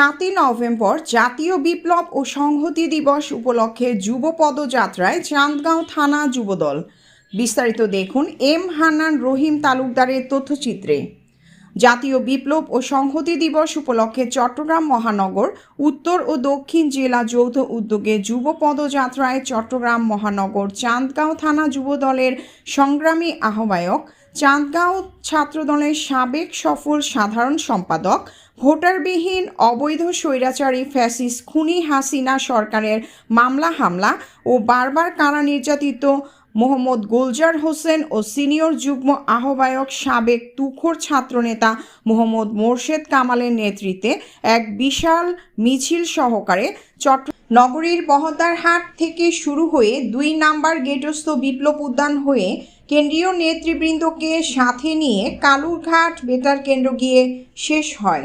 সাতই নভেম্বর জাতীয় বিপ্লব ও সংহতি দিবস উপলক্ষে যুব পদযাত্রায় চান্দগাঁও থানা যুবদল। বিস্তারিত দেখুন এম হান্নান রহিম তালুকদারের তথ্যচিত্রে। জাতীয় বিপ্লব ও সংহতি দিবস উপলক্ষে চট্টগ্রাম মহানগর, উত্তর ও দক্ষিণ জেলা যৌথ উদ্যোগে যুব পদযাত্রায় চট্টগ্রাম মহানগর চাঁদগাঁও থানা যুবদলের সংগ্রামী আহ্বায়ক, চাঁদগাঁও ছাত্রদলের সাবেক সফল সাধারণ সম্পাদক, ভোটারবিহীন অবৈধ স্বৈরাচারী ফ্যাসিস খুনি হাসিনা সরকারের মামলা, হামলা ও বারবার কারা নির্যাতিত মোহাম্মদ গুলজার হোসেন ও সিনিয়র যুগ্ম আহ্বায়ক সাবেক তুখোর ছাত্রনেতা মোহাম্মদ মোর্শেদ কামালের নেতৃত্বে এক বিশাল মিছিল সহকারে চট্ট নগরীর বহদ্দারহাট থেকে শুরু হয়ে দুই নাম্বার গেটস্থ বিপ্লব উদ্যান হয়ে কেন্দ্রীয় নেতৃবৃন্দকে সাথে নিয়ে কালুরঘাট বেতার কেন্দ্র গিয়ে শেষ হয়।